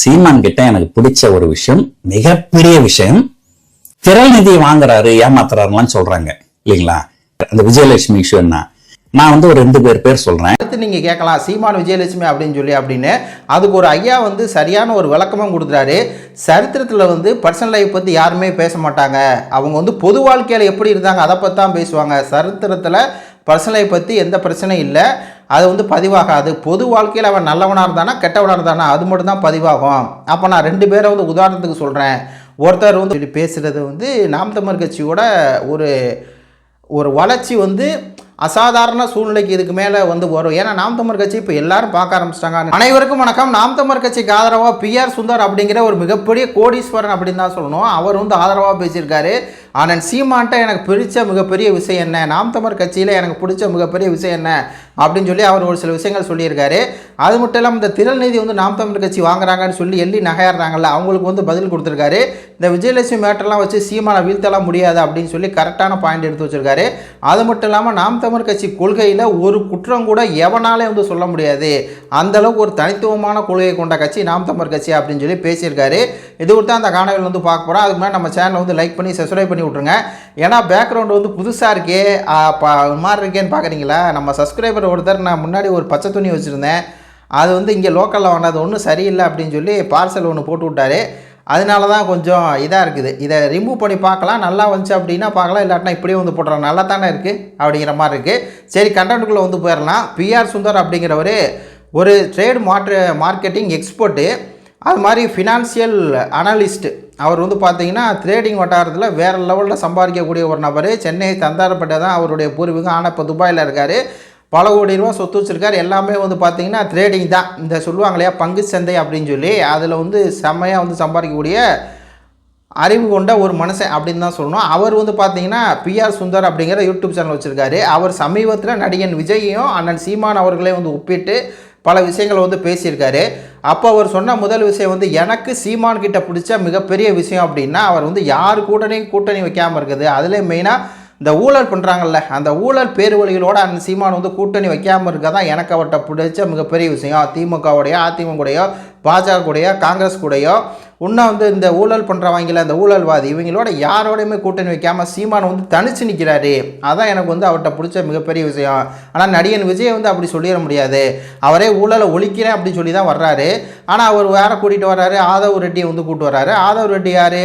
சீமான் கிட்ட எனக்கு பிடிச்ச ஒரு விஷயம் மிகப்பெரிய விஷயம் திரள் நிதி வாங்குறாரு ஏமாத்துறாருலாம் சொல்றாங்க இல்லைங்களா? அந்த விஜயலட்சுமி இஷ்யூ என்ன? நான் வந்து ஒரு ரெண்டு பேர் பேர் சொல்கிறேன் அடுத்து நீங்கள் கேட்கலாம் சீமான் விஜயலட்சுமி அப்படின்னு சொல்லி அப்படின்னு அதுக்கு ஒரு ஐயா வந்து சரியான ஒரு விளக்கமும் கொடுக்குறாரு. சரித்திரத்தில் வந்து பர்சனல் லைஃப் பற்றி யாருமே பேச மாட்டாங்க. அவங்க வந்து பொது வாழ்க்கையில் எப்படி இருந்தாங்க அதை பற்றி தான் பேசுவாங்க. சரித்திரத்தில் பர்சனலை பற்றி எந்த பிரச்சனையும் இல்லை. அது வந்து பதிவாகாது. பொது வாழ்க்கையில் அவன் நல்லவனாக இருந்தானா கெட்டவனாக இருந்தானா அது மட்டும் தான் பதிவாகும். அப்போ நான் ரெண்டு பேரை வந்து உதாரணத்துக்கு சொல்கிறேன் ஒருத்தர் வந்து இப்படி பேசுகிறது வந்து நாம் தமிழ் கட்சியோட ஒரு ஒரு வளர்ச்சி வந்து அசாதாரண சூழ்நிலைக்கு இதுக்கு மேலே வந்து வரும். ஏன்னா நாம் தமிழ் கட்சி இப்போ எல்லாரும் பார்க்க ஆரம்பிச்சிட்டாங்க. அனைவருக்கும் வணக்கம். நாம் தமிழ் கட்சிக்கு ஆதரவாக பிஆர் சுந்தர் அப்படிங்கிற ஒரு மிகப்பெரிய கோடீஸ்வரன் அப்படின்னு தான் சொல்லணும். அவர் வந்து ஆதரவாக பேசியிருக்காரு. ஆனால் சீமான்ட்ட எனக்கு பிடிச்ச மிகப்பெரிய விஷயம் என்ன? நாம் தமிழ் கட்சியில் எனக்கு பிடிச்ச மிகப்பெரிய விஷயம் என்ன? அப்படின்னு சொல்லி அவர் ஒரு சில விஷயங்கள் சொல்லியிருக்காரு. அது மட்டும் இல்லாமல் இந்த திரள் நிதி வந்து நாம் தமிழ் கட்சி வாங்குறாங்கன்னு சொல்லி எள்ளி நகையாடுறாங்கல்ல அவங்களுக்கு வந்து பதில் கொடுத்துருக்காரு. இந்த விஜயலட்சுமி மேட்டர்லாம் வச்சு சீமானை வீழ்த்தலாம் முடியாது அப்படின்னு சொல்லி கரெக்டான பாயிண்ட் எடுத்து வச்சிருக்காரு. அது மட்டும் இல்லாமல் நாம் தமிழ் கட்சி கொள்கையில் ஒரு குற்றம் கூட எவனாலே வந்து சொல்ல முடியாது. அந்தளவுக்கு ஒரு தனித்துவமான கொள்கையை கொண்ட கட்சி நாம் தமிழ் கட்சி அப்படின்னு சொல்லி பேசியிருக்காரு. இது கொடுத்தா அந்த காணொலியில் வந்து பார்க்க போகிறோம் அதுக்கு முன்னாடி நம்ம சேனலை வந்து லைக் பண்ணி சப்ஸ்கிரைப் பண்ணி விட்ருங்க ஏன்னா பேக்ரவுண்டு வந்து புதுசாக இருக்கே. மாதிரி இருக்கேன்னு பார்க்குறீங்களா நம்ம சப்ஸ்கிரைபர் ஒருத்தர் நான் முன்னாடி ஒரு பச்சை துணி வச்சுருந்தேன். அது வந்து இங்கே லோக்கலில் வாங்கினது. ஒன்றும் சரியில்லை அப்படின்னு சொல்லி பார்சல் ஒன்று போட்டு விட்டாரு. அதனால தான் கொஞ்சம் இதாக இருக்குது. இதை ரிமூவ் பண்ணி பார்க்கலாம். நல்லா வந்துச்சு அப்படின்னா பார்க்கலாம். இல்லாட்டினா இப்படியே வந்து போட்டுறோம் நல்லா தானே இருக்குது அப்படிங்கிற மாதிரி இருக்குது சரி கண்டென்ட்டுக்குள்ளே வந்து போயிடலாம் பிஆர் சுந்தர் அப்படிங்கிறவர் ஒரு ட்ரேட் மாற்று மார்க்கெட்டிங் எக்ஸ்பர்ட்டு அது மாதிரி ஃபினான்சியல் அனாலிஸ்ட்டு அவர் வந்து பார்த்தீங்கன்னா ட்ரேடிங் வட்டாரத்தில் வேறு லெவலில் சம்பாதிக்கக்கூடிய ஒரு நபர். சென்னை தந்தாரப்பட்ட தான் அவருடைய பூர்வீகம். ஆனால் இப்போ துபாயில் இருக்கார். பல கோடி ரூபா சொத்து வச்சுருக்கார். எல்லாமே வந்து பார்த்திங்கன்னா ட்ரேடிங் தான். இந்த சொல்லுவாங்க இல்லையா? பங்கு சந்தை அப்படின்னு சொல்லி அதில் வந்து செம்மையாக வந்து சம்பாதிக்கக்கூடிய அறிவு கொண்ட ஒரு மனுஷன் அப்படின்னு தான் சொல்லணும். அவர் வந்து பார்த்தீங்கன்னா பிஆர் சுந்தர் அப்படிங்கிற யூடியூப் சேனல் வச்சுருக்காரு. அவர் சமீபத்தில் நடிகன் விஜயையும் அண்ணன் சீமான் அவர்களையும் வந்து ஒப்பிட்டு பல விஷயங்களை வந்து பேசியிருக்காரு. அப்போ அவர் சொன்ன முதல் விஷயம் வந்து எனக்கு சீமான் கிட்ட பிடிச்ச மிகப்பெரிய விஷயம் அப்படின்னா அவர் வந்து யார் கூட்டணியும் கூட்டணி வைக்காமல் இருக்குது. அதிலே மெயினாக இந்த ஊழல் பண்ணுறாங்கல்ல அந்த ஊழல் பேருவழிகளோடு அந்த சீமான் வந்து கூட்டணி வைக்காமல் இருக்க தான் எனக்கு அவர்கிட்ட பிடிச்ச மிகப்பெரிய விஷயம். திமுகவுடைய அதிமுக பாஜக கூடையோ காங்கிரஸ் கூடயோ இன்னும் வந்து இந்த ஊழல் பண்ணுறவங்கள இந்த ஊழல்வாதி இவங்களோட யாரோடையுமே கூட்டணி வைக்காமல் சீமான் வந்து தனிச்சு நிற்கிறாரு அதான் எனக்கு வந்து அவர்கிட்ட பிடிச்ச மிகப்பெரிய விஷயம். ஆனால் நடிகன் விஜய் வந்து அப்படி சொல்லிட முடியாது. அவரே ஊழலை ஒழிக்கிறேன் அப்படின்னு சொல்லி தான் வர்றாரு. ஆனால் அவர் வேற கூட்டிகிட்டு வர்றாரு. ஆதவ் ரெட்டியை வந்து கூப்பிட்டு வர்றாரு. ஆதவ் ரெட்டி யார்?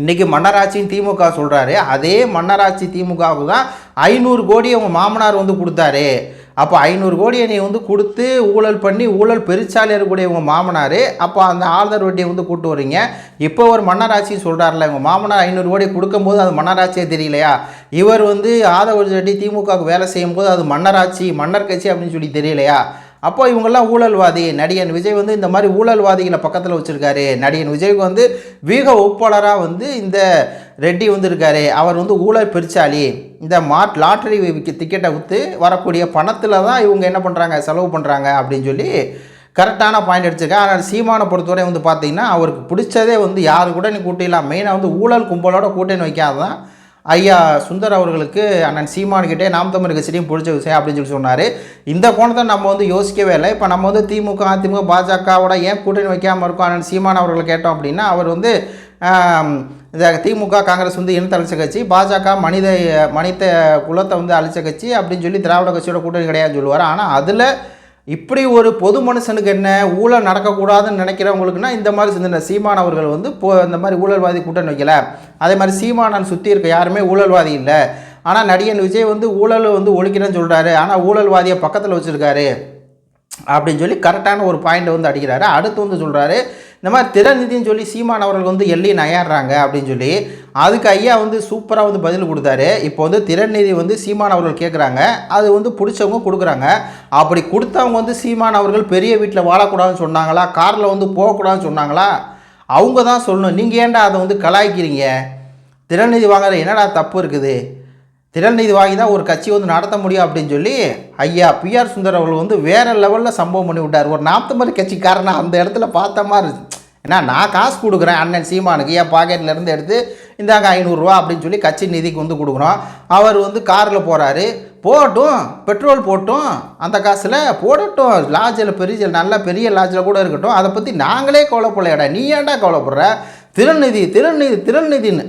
இன்றைக்கி மன்னராட்சின்னு திமுக சொல்கிறாரு அதே மன்னராட்சி திமுகவுக்கு தான் ஐநூறு கோடி அவங்க மாமனார் வந்து கொடுத்தாரு. அப்போ ஐநூறு கோடியை நீ வந்து கொடுத்து ஊழல் பண்ணி ஊழல் பெருச்சாலி இருக்கக்கூடிய உங்கள் மாமனார். அப்போ அந்த ஆதர் வட்டியை வந்து கூட்டு வரீங்க இப்போ ஒரு மன்னராட்சி சொல்கிறாருல உங்கள் மாமனார் ஐநூறு கோடி கொடுக்கும்போது அது மன்னராட்சியே தெரியலையா? இவர் வந்து ஆதவர் ரெட்டி திமுகவுக்கு வேலை செய்யும்போது அது மன்னராட்சி மன்னர் கட்சி அப்படின்னு சொல்லி தெரியலையா? அப்போ இவங்கெல்லாம் ஊழல்வாதி. நடிகன் விஜய் வந்து இந்த மாதிரி ஊழல்வாதிகளை பக்கத்தில் வச்சுருக்காரு. நடிகன் விஜய்க்கு வந்து வீக ஒப்பாளராக வந்து இந்த ரெட்டி வந்திருக்காரு. அவர் வந்து ஊழல் பெருச்சாளி. இந்த மாட் லாட்டரி டிக்கெட்டை விற்று வரக்கூடிய பணத்தில் தான் இவங்க என்ன பண்ணுறாங்க செலவு பண்ணுறாங்க அப்படின்னு சொல்லி கரெக்டான பாயிண்ட் எடுத்துருக்கேன் ஆனால் சீமானை பொறுத்தவரை வந்து பார்த்திங்கன்னா அவருக்கு பிடிச்சதே வந்து யாரு கூட நீ கூட்டிடலாம் மெயினாக வந்து ஊழல் கும்பலோட கூட்டணி வைக்காதான் ஐயா சுந்தர் அவர்களுக்கு அண்ணன் சீமான்கிட்டே நாம் தமிழ் கட்சியும் பிடிச்ச விஷயம் அப்படின்னு சொல்லி சொன்னார். இந்த கோணத்தை நம்ம வந்து யோசிக்கவே இல்லை. இப்போ நம்ம வந்து திமுக அதிமுக பாஜகவோட ஏன் கூட்டணி வைக்காமல் இருக்கோம்? அண்ணன் சீமான் அவர்களை கேட்டோம் அப்படின்னா அவர் வந்து இந்த திமுக காங்கிரஸ் வந்து இனத்தை அழிச்ச கட்சி பாஜக மனித மனித குலத்தை வந்து அழிச்ச கட்சி அப்படின்னு சொல்லி திராவிட கட்சியோட கூட்டணி கிடையாதுன்னு சொல்லுவார். ஆனால் அதில் இப்படி ஒரு பொது மனுஷனுக்கு என்ன ஊழல் நடக்கக்கூடாதுன்னு நினைக்கிறவங்களுக்குன்னா இந்த மாதிரி சிந்தனை. சீமான் அவர்கள் வந்து இப்போ இந்த மாதிரி ஊழல்வாதி கூட்டணி வைக்கல. அதே மாதிரி சீமானன் சுற்றி இருக்க யாருமே ஊழல்வாதி இல்லை. ஆனால் நடிகன் விஜய் வந்து ஊழல் வந்து ஒழிக்கிறேன்னு சொல்கிறாரு ஆனால் ஊழல்வாதியை பக்கத்தில் வச்சுருக்காரு. அப்படின்னு சொல்லி கரெக்டான ஒரு பாயிண்ட்டை வந்து அடிக்கிறாரு. அடுத்து வந்து சொல்கிறாரு இந்த மாதிரி திறநிதின்னு சொல்லி சீமான் அவர்கள் வந்து எள்ளி நயாடுறாங்க அப்படின்னு சொல்லி அதுக்கு ஐயா வந்து சூப்பராக வந்து பதில் கொடுத்தாரு. இப்போ வந்து திறநிதி வந்து சீமான் அவர்கள் கேட்குறாங்க அது வந்து பிடிச்சவங்க கொடுக்குறாங்க. அப்படி கொடுத்தவங்க வந்து சீமான் அவர்கள் பெரிய வீட்டில் வாழக்கூடாதுன்னு சொன்னாங்களா? காரில் வந்து போகக்கூடாதுன்னு சொன்னாங்களா? அவங்க தான் சொல்லணும். நீங்கள் ஏன்டா அதை வந்து கலாய்க்கிறீங்க? திறநிதி வாங்குற என்னடா தப்பு இருக்குது? திறன்நிதி வாங்கி தான் ஒரு கட்சி வந்து நடத்த முடியும் அப்படின்னு சொல்லி ஐயா பிஆர் சுந்தர் அவர்கள் வந்து வேறு லெவலில் சம்பவம் பண்ணி விட்டார். ஒரு நாற்பது கட்சிக்காரனை அந்த இடத்துல பார்த்த மாதிரி இருந்துச்சு. ஏன்னா நான் காசு கொடுக்குறேன் அண்ணன் சீமானுக்கு. என் பாக்கெட்லேருந்து எடுத்து இந்தாங்க ஐநூறுரூவா அப்படின்னு சொல்லி கட்சி நிதிக்கு வந்து கொடுக்குறோம். அவர் வந்து காரில் போகிறாரு போகட்டும் பெட்ரோல் போட்டும் அந்த காசில் போடட்டும். லாட்ஜில் பெரிய நல்ல பெரிய லாட்ஜில் கூட இருக்கட்டும். அதை பற்றி நாங்களே கவலைப்படையடா நீ ஏன்டா கவலைப்படுற? திருநிதி திருநிதி திருநிதின்னு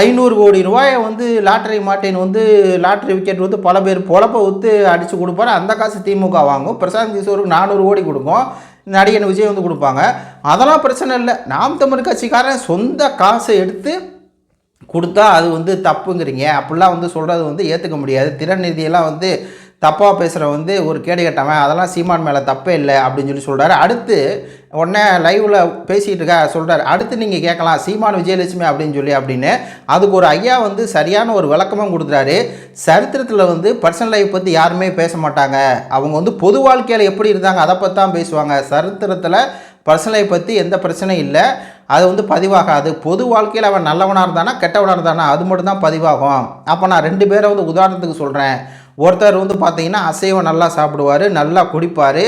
ஐநூறு கோடி ரூபாயை வந்து லாட்ரி மாட்டின் வந்து லாட்ரி விக்கெட் வந்து பல பேர் பொழப்ப ஊத்து அடித்து கொடுப்பாரு. அந்த காசு திமுக வாங்கும். பிரசாந்த் கிஷோருக்கு நானூறு கோடி கொடுக்கும். நடிகன் விஜய் வந்து கொடுப்பாங்க. அதெல்லாம் பிரச்சனை இல்லை. நாம் தமிழ் கட்சிக்காரன் சொந்த காசை எடுத்து கொடுத்தா அது வந்து தப்புங்கிறீங்க. அப்படிலாம் வந்து சொல்கிறது வந்து ஏற்றுக்க முடியாது. திறன் நிதியெல்லாம் வந்து தப்பாக பேசுகிற வந்து ஒரு கேடு கட்டவன் அதெல்லாம் சீமான் மேலே தப்பே இல்லை அப்படின்னு சொல்லி சொல்கிறாரு அடுத்து உடனே லைவில் பேசிகிட்டு இருக்கா சொல்கிறார் அடுத்து நீங்கள் கேட்கலாம் சீமான் விஜயலட்சுமி அப்படின்னு சொல்லி அப்படின்னு. அதுக்கு ஒரு ஐயா வந்து சரியான ஒரு விளக்கமும் கொடுக்குறாரு. சரித்திரத்தில் வந்து பர்சனல் லைஃப் பற்றி யாருமே பேச மாட்டாங்க. அவங்க வந்து பொது வாழ்க்கையில் எப்படி இருந்தாங்க அதை பற்றி தான் பேசுவாங்க. சரித்திரத்தில் பர்சனலை பற்றி எந்த பிரச்சனையும் இல்லை. அது வந்து பதிவாகாது. பொது வாழ்க்கையில் அவன் நல்லவனாக இருந்தானா கெட்டவனாக இருந்தானா அது மட்டும் தான் பதிவாகும். அப்போ நான் ரெண்டு பேரை வந்து உதாரணத்துக்கு சொல்கிறேன் ஒருத்தர் வந்து பார்த்தீங்கன்னா அசைவம் நல்லா சாப்பிடுவார் நல்லா குடிப்பார்.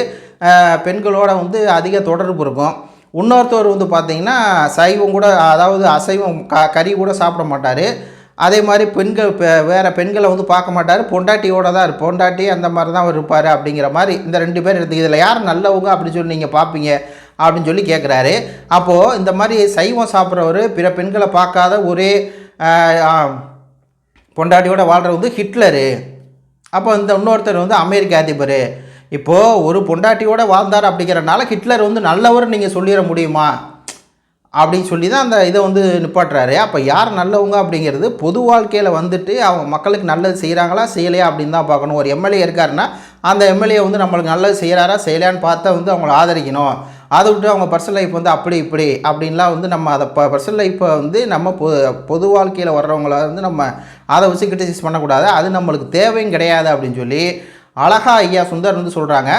பெண்களோட வந்து அதிக தொடர்பு இருக்கும். இன்னொருத்தவர் வந்து பார்த்தீங்கன்னா சைவம் கூட அதாவது அசைவம் க கறி கூட சாப்பிட மாட்டார். அதே மாதிரி பெண்கள் வேறு பெண்களை வந்து பார்க்க மாட்டார். பொண்டாட்டியோட தான் இருப்பார் பொண்டாட்டி அந்த மாதிரி தான் அவர் இருப்பார் அப்படிங்கிற மாதிரி இந்த ரெண்டு பேர் எடுத்து இதில் யார் நல்லவங்க? அப்படின்னு சொல்லி நீங்கள் பார்ப்பீங்க அப்படின்னு சொல்லி கேட்குறாரு அப்போது இந்த மாதிரி சைவம் சாப்பிட்றவர் பிற பெண்களை பார்க்காத ஒரே பொண்டாட்டியோட வாழ்கிற வந்து ஹிட்லரு. அப்போ இந்த இன்னொருத்தர் வந்து அமெரிக்க அதிபர். இப்போது ஒரு பொண்டாட்டியோட வாழ்ந்தார் அப்படிங்கிறனால ஹிட்லர் வந்து நல்லவர் நீங்கள் சொல்லிட முடியுமா? அப்படின்னு சொல்லி தான் அந்த இதை வந்து நிப்பாட்டுறாரு. அப்போ யார் நல்லவங்க அப்படிங்கிறது பொது வாழ்க்கையில் வந்துட்டு அவங்க மக்களுக்கு நல்லது செய்கிறாங்களா செய்யலையா அப்படின்னு தான் பார்க்கணும். ஒரு எம்எல்ஏ இருக்காருன்னா அந்த எம்எல்ஏ வந்து நம்மளுக்கு நல்லது செய்கிறாரா செய்யலான்னு பார்த்தா வந்து அவங்கள ஆதரிக்கணும். அதை விட்டு அவங்க பர்சனல் லைஃப் வந்து அப்படி இப்படி அப்படின்லாம் வந்து நம்ம அதை ப பர்சனல் லைஃப்பை வந்து நம்ம பொது பொது வாழ்க்கையில் வர்றவங்கள வந்து நம்ம அதை வச்சு கிரிட்டிசைஸ் பண்ணக்கூடாது. அது நம்மளுக்கு தேவையும் கிடையாது அப்படின்னு சொல்லி அழகா ஐயா சுந்தர் வந்து சொல்கிறாங்க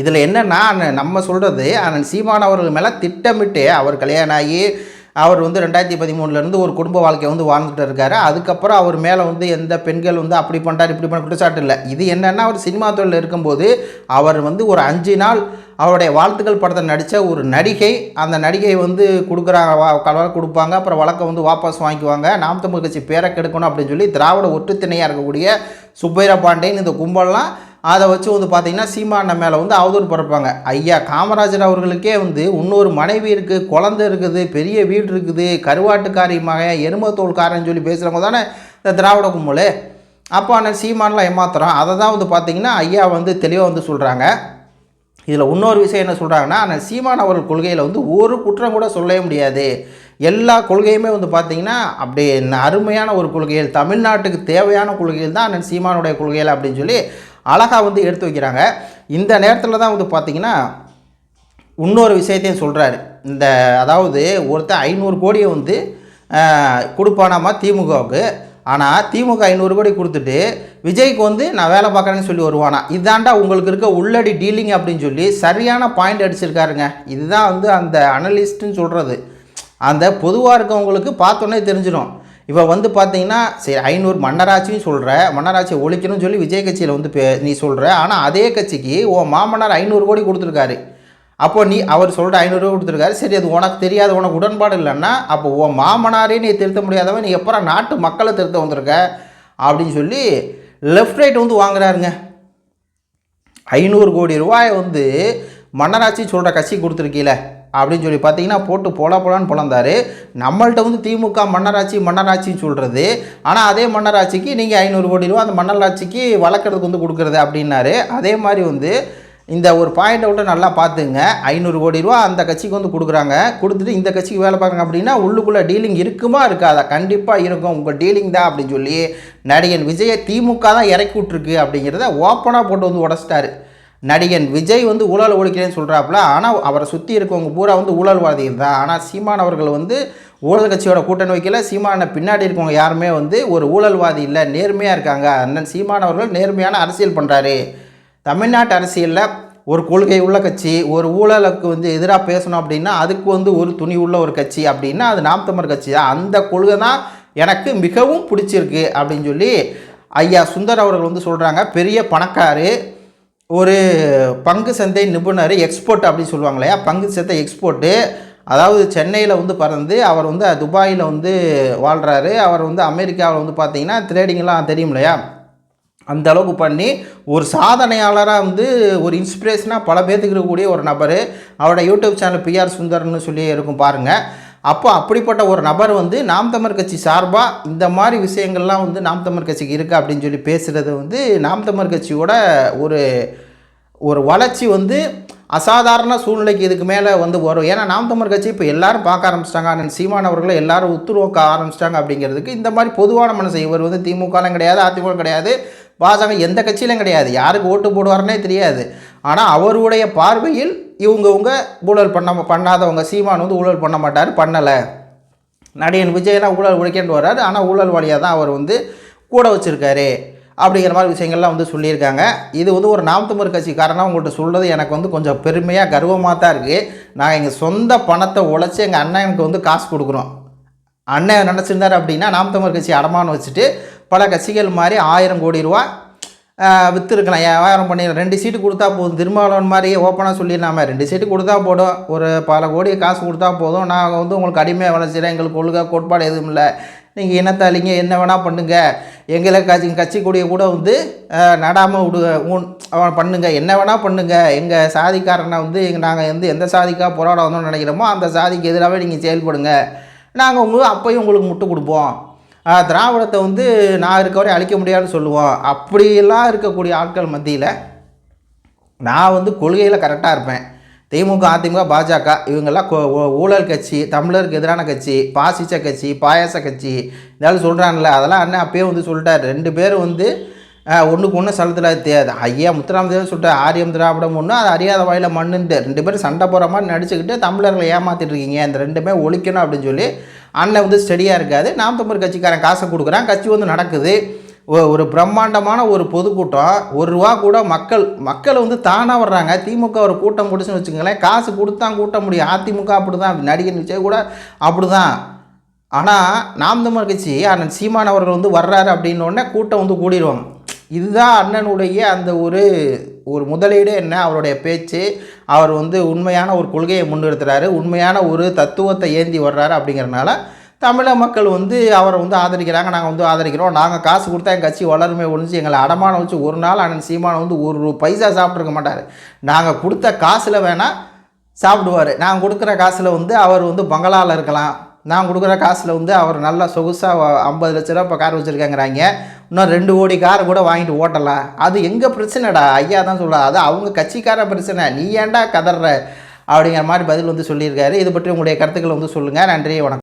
இதில் என்னென்னா நம்ம சொல்கிறது அண்ணன் சீமான் அவர்கள் மேலே திட்டமிட்டு அவர் கல்யாணம் ஆகி அவர் வந்து ரெண்டாயிரத்தி பதிமூணுலேருந்து ஒரு குடும்ப வாழ்க்கையை வந்து வாழ்ந்துட்டு இருக்காரு. அதுக்கப்புறம் அவர் மேலே வந்து எந்த பெண்கள் வந்து அப்படி பண்ணுறாரு இப்படி பண்ண குற்றச்சாட்டு இல்லை. இது என்னென்னா அவர் சினிமா தொழில் இருக்கும்போது அவர் வந்து ஒரு அஞ்சு நாள் அவருடைய வாழ்த்துக்கள் படத்தை நடித்த ஒரு நடிகை அந்த நடிகை வந்து கொடுக்குறாங்க வா கலர் கொடுப்பாங்க அப்புறம் வழக்கை வந்து வாபஸ் வாங்கிக்குவாங்க. நாம் தமிழ் கட்சி பேரை கெடுக்கணும் அப்படின்னு சொல்லி திராவிட ஒற்றுத்திணையாக இருக்கக்கூடிய சுப்பைரா பாண்டியன் இந்த கும்பல்லாம் அதை வச்சு வந்து பார்த்திங்கன்னா சீமான மேலே வந்து அவதூறு பிறப்பாங்க ஐயா காமராஜர் அவர்களுக்கே வந்து இன்னொரு மனைவி இருக்குது குழந்தை இருக்குது பெரிய வீடு இருக்குது கருவாட்டுக்காரி மகன் எருமத்தோல்காரன்னு சொல்லி பேசுகிறவங்க தானே இந்த திராவிட கும்பல்? அப்போ அந்த சீமானெலாம் ஏமாத்துறோம் அதை தான் வந்து பார்த்திங்கன்னா ஐயா வந்து தெளிவாக வந்து சொல்கிறாங்க இதில் இன்னொரு விஷயம் என்ன சொல்கிறாங்கன்னா அந்த சீமான் அவர்கள் கொள்கையில் வந்து ஒரு குற்றம் கூட சொல்லவே முடியாது. எல்லா கொள்கையுமே வந்து பார்த்திங்கன்னா அப்படி அருமையான ஒரு கொள்கைகள் தமிழ்நாட்டுக்கு தேவையான கொள்கைகள் தான் அண்ணன் சீமானுடைய கொள்கைகள் அப்படின்னு சொல்லி அழகாக வந்து எடுத்து வைக்கிறாங்க. இந்த நேரத்தில் தான் வந்து பார்த்திங்கன்னா இன்னொரு விஷயத்தையும் சொல்கிறாரு இந்த அதாவது ஒருத்தர் ஐநூறு கோடியை வந்து கொடுப்பானாமா திமுகவுக்கு. ஆனால் திமுக ஐநூறு கோடி கொடுத்துட்டு விஜய்க்கு வந்து நான் வேலை பார்க்குறேன்னு சொல்லி வருவானா? இதாண்டா உங்களுக்கு இருக்க உள்ளடி டீலிங் அப்படின்னு சொல்லி சரியான பாயிண்ட் அடிச்சிருக்காருங்க. இதுதான் வந்து அந்த அனலிஸ்ட்டுன்னு சொல்கிறது அந்த பொதுவாக இருக்கவங்களுக்கு பார்த்தோன்னே தெரிஞ்சிடும். இப்போ வந்து பார்த்தீங்கன்னா சரி ஐநூறு மன்னராட்சியும் சொல்கிற மன்னராட்சியை ஒழிக்கணும்னு சொல்லி விஜய் கட்சியில் வந்து பே- நீ சொல்கிற ஆனால் அதே கட்சிக்கு உன் மாமனார் ஐநூறு கோடி கொடுத்துருக்காரு. அப்போ நீ அவர் சொல்கிற ஐநூறுரூவா கொடுத்துருக்காரு. சரி அது உனக்கு தெரியாத உனக்கு உடன்பாடு இல்லைன்னா அப்போ உன் மாமனாரே நீ திருத்த முடியாதவன் நீ எப்போ நாட்டு மக்களை திருத்த வந்திருக்க? அப்படின்னு சொல்லி லெஃப்ட் ரைட் வந்து வாங்குறாருங்க. ஐநூறு கோடி ரூபாயை வந்து மன்னராட்சி சொல்கிற கட்சி கொடுத்துருக்கீல அப்படின்னு சொல்லி பார்த்தீங்கன்னா போட்டு போல போலான்னு பிறந்தாரு நம்மள்கிட்ட வந்து திமுக மன்னராட்சி மன்னராட்சின்னு சொல்கிறது ஆனால் அதே மன்னராட்சிக்கு நீங்கள் ஐநூறு கோடி ரூபா அந்த மன்னராட்சிக்கு வளர்க்குறதுக்கு வந்து கொடுக்குறது அப்படின்னாரு. அதே மாதிரி வந்து இந்த ஒரு பாயிண்ட்டை விட்டு நல்லா பார்த்துங்க. ஐநூறு கோடி ரூபா அந்த கட்சிக்கு வந்து கொடுக்குறாங்க. கொடுத்துட்டு இந்த கட்சிக்கு வேலை பார்க்குறாங்க அப்படின்னா உள்ளுக்குள்ளே டீலிங் இருக்குமா இருக்காதா? கண்டிப்பாக இருக்கும். உங்கள் டீலிங் தான் அப்படின்னு சொல்லி நடிகன் விஜயை திமுக தான் இறக்கி விட்ருக்கு அப்படிங்கிறத ஓப்பனாக போட்டு வந்து உடச்சிட்டாரு. நடிகன் விஜய் வந்து ஊழல் ஒழிக்கிறேன்னு சொல்கிறாப்புல ஆனால் அவரை சுற்றி இருக்கவங்க பூரா வந்து ஊழல்வாதிகள் தான். ஆனால் சீமான் அவர்கள் வந்து ஊழல் கட்சியோட கூட்டணி வைக்கல. சீமான பின்னாடி இருக்கவங்க யாருமே வந்து ஒரு ஊழல்வாதி இல்லை. நேர்மையாக இருக்காங்க. அண்ணன் சீமான் அவர்கள் நேர்மையான அரசியல் பண்ணுறாரு தமிழ்நாட்டு அரசியலில் ஒரு கொள்கை உள்ள கட்சி ஒரு ஊழலுக்கு வந்து எதிராக பேசணும் அப்படின்னா அதுக்கு வந்து ஒரு துணி உள்ள ஒரு கட்சி அப்படின்னா அது நாம் தமிழர் கட்சி தான். அந்த கொள்கை தான் எனக்கு மிகவும் பிடிச்சிருக்கு அப்படின்னு சொல்லி ஐயா சுந்தர் அவர்கள் வந்து சொல்கிறாங்க பெரிய பணக்காரு ஒரு பங்கு சந்தை நிபுணர் எக்ஸ்போர்ட் அப்படின்னு சொல்லுவாங்க இல்லையா? பங்கு சந்தை எக்ஸ்போர்ட்டு அதாவது சென்னையில் வந்து பறந்து அவர் வந்து துபாயில் வந்து வாழ்கிறாரு அவர் வந்து அமெரிக்காவில் வந்து பார்த்தீங்கன்னா ட்ரேடிங்லாம் தெரியும் இல்லையா? அந்த அளவுக்கு பண்ணி ஒரு சாதனையாளராக வந்து ஒரு இன்ஸ்பிரேஷனாக பல பேர்த்துக்கு இருக்கக்கூடிய ஒரு நபர் அவரோட யூடியூப் சேனல் பிஆர் சுந்தர்னு சொல்லி இருக்கும் பாருங்கள் அப்போ அப்படிப்பட்ட ஒரு நபர் வந்து நாம் தமிழ் கட்சி சார்பாக இந்த மாதிரி விஷயங்கள்லாம் வந்து நாம் தமிழ் கட்சிக்கு இருக்குது அப்படின்னு சொல்லி பேசுகிறது வந்து நாம் தமிழ் கட்சியோட ஒரு ஒரு வளர்ச்சி வந்து அசாதாரண சூழ்நிலைக்கு இதுக்கு மேலே வந்து வரும். ஏன்னா நாம் தமிழ் கட்சி இப்போ எல்லாரும் பார்க்க ஆரம்பிச்சிட்டாங்க. அண்ணன் சீமான் அவர்களை எல்லாரும் உத்து நோக்க ஆரம்பிச்சிட்டாங்க அப்படிங்கிறதுக்கு இந்த மாதிரி பொதுவான மனசு. இவர் வந்து திமுகலாம் கிடையாது அதிமுக கிடையாது. பாஜக எந்த கட்சியிலும் கிடையாது. யாருக்கு ஓட்டு போடுவார்னே தெரியாது. ஆனால் அவருடைய பார்வையில் இவங்கவுங்க ஊழல் பண்ண பண்ணாதவங்க சீமான் வந்து ஊழல் பண்ண மாட்டார் பண்ணலை. நடிகன் விஜயெல்லாம் ஊழல் உழைக்கிட்டு வர்றாரு. ஆனால் ஊழல் வழியாக தான் அவர் வந்து கூட வச்சுருக்காரு அப்படிங்கிற மாதிரி விஷயங்கள்லாம் வந்து சொல்லியிருக்காங்க. இது வந்து ஒரு நாம் தமிழ் கட்சிக்காரனாக உங்கள்கிட்ட சொல்கிறது எனக்கு வந்து கொஞ்சம் பெருமையாக கர்வமாக தான் இருக்குது நாங்கள் எங்கள் சொந்த பணத்தை உழைச்சி எங்கள் அண்ணனுக்கு வந்து காசு கொடுக்குறோம். அண்ணன் நினச்சிருந்தார் அப்படின்னா நாம் தமிழ் கட்சி அடமானம் வச்சுட்டு பல கட்சிகள் மாதிரி ஆயிரம் கோடி ரூபா விற்றுருக்கலாம் வியாபாரம் பண்ணி ரெண்டு சீட்டு கொடுத்தா போதும். திருமாவளவன் மாதிரி ஓப்பனாக சொல்லிடலாமே. ரெண்டு சீட்டு கொடுத்தா போதும். ஒரு பல கோடி காசு கொடுத்தா போதும். நாங்கள் வந்து உங்களுக்கு அடிமையாக வளர்ச்சிடுறேன் எங்களுக்கு ஒழுங்காக கோட்பாடு எதுவும் இல்லை. நீங்கள் என்னத்தாலிங்க என்ன வேணால் பண்ணுங்கள் எங்களை கட்சி கட்சி கொடியை கூட வந்து நடாமல் விடு ஊன் அவன் பண்ணுங்கள் என்ன வேணால் பண்ணுங்கள் எங்கள் சாதிக்காரனை வந்து எங்கள் நாங்கள் வந்து எந்த சாதிக்காக போராட வந்தோம்னு நினைக்கிறோமோ அந்த சாதிக்கு எதிராகவே நீங்கள் செயல்படுங்க. நாங்கள் உங்களுக்கு அப்பையும் உங்களுக்கு முட்டு கொடுப்போம். திராவிடத்தை வந்து நான் இருக்க வரை அழிக்க முடியாதுன்னு சொல்லுவோம். அப்படியெல்லாம் இருக்கக்கூடிய ஆட்கள் மத்தியில் நான் வந்து கொள்கையில் கரெக்டாக இருப்பேன். திமுக அதிமுக பாஜக இவங்கெல்லாம் ஊழல் கட்சி தமிழருக்கு எதிரான கட்சி பாசிச்ச கட்சி பாயாச கட்சி இதெல்லாம் சொல்கிறாங்கல்ல அதெல்லாம் அண்ணன் அப்பயே வந்து சொல்லிட்டார். ரெண்டு பேரும் வந்து ஒன்றுக்கு ஒன்று சலத்தில் தெரியாது. ஐயா முத்துராமதேவன் சொல்லிட்டு ஆரியம் திராவிடம் ஒன்று அது அறியாத வாயில் மண்ணுன்ட்டு ரெண்டு பேரும் சண்டை போகிற மாதிரி நடிச்சுக்கிட்டு தமிழர்களை ஏமாற்றிட்டு இருக்கீங்க. இந்த ரெண்டுமே ஒழிக்கணும் அப்படின்னு சொல்லி அண்ணன் வந்து ஸ்டடியாக இருக்காது நாம் தமிழ் கட்சிக்காரன் காசை கொடுக்குறான். கட்சி வந்து நடக்குது. ஒரு பிரம்மாண்டமான ஒரு பொதுக்கூட்டம். ஒரு ரூபா கூட மக்கள் மக்கள் வந்து தானாக வர்றாங்க. திமுக ஒரு கூட்டம் முடிச்சுன்னு வச்சுக்கோங்களேன். காசு கொடுத்தான் கூட்ட முடியும். அதிமுக அப்படி தான் நடிகர் நிச்சயம் கூட அப்படி தான் ஆனால் நாம் தமிழ் கட்சி அண்ணன் சீமான் அவர்கள் வந்து வர்றாரு அப்படின்னோடனே கூட்டம் வந்து கூடிடுவாங்க இதுதான் அண்ணனுடைய அந்த ஒரு ஒரு முதலீடு என்ன? அவருடைய பேச்சு. அவர் வந்து உண்மையான ஒரு கொள்கையை முன்னிறுத்துறாரு. உண்மையான ஒரு தத்துவத்தை ஏந்தி வர்றாரு அப்படிங்கிறனால தமிழக மக்கள் வந்து அவரை வந்து ஆதரிக்கிறாங்க. நாங்கள் வந்து ஆதரிக்கிறோம். நாங்கள் காசு கொடுத்தா எங்கள் கட்சி வளருமே ஒழிஞ்சு எங்களை அடமானம் வச்சு ஒரு நாள் அண்ணன் சீமானம் வந்து ஒரு பைசா சாப்பிட்ருக்க மாட்டார். நாங்கள் கொடுத்த காசில் வேணால் சாப்பிடுவார். நான் கொடுக்குற காசில் வந்து அவர் வந்து பங்களாவில் இருக்கலாம். நான் கொடுக்குற காசில் வந்து அவர் நல்லா சொகுசாக ஐம்பது லட்ச ரூபா இப்போ கார் வச்சுருக்காங்கிறாங்க. இன்னும் ரெண்டு கோடி காரை கூட வாங்கிட்டு ஓட்டலாம் அது எங்கள் பிரச்சனைடா? ஐயா தான் சொல்கிறா அது அவங்க கட்சிக்கார பிரச்சனை. நீ ஏன்டா கதற அப்படிங்கிற மாதிரி பதில் வந்து சொல்லியிருக்காரு. இது பற்றி உங்களுடைய கருத்துக்களை வந்து சொல்லுங்கள் நன்றி வணக்கம்.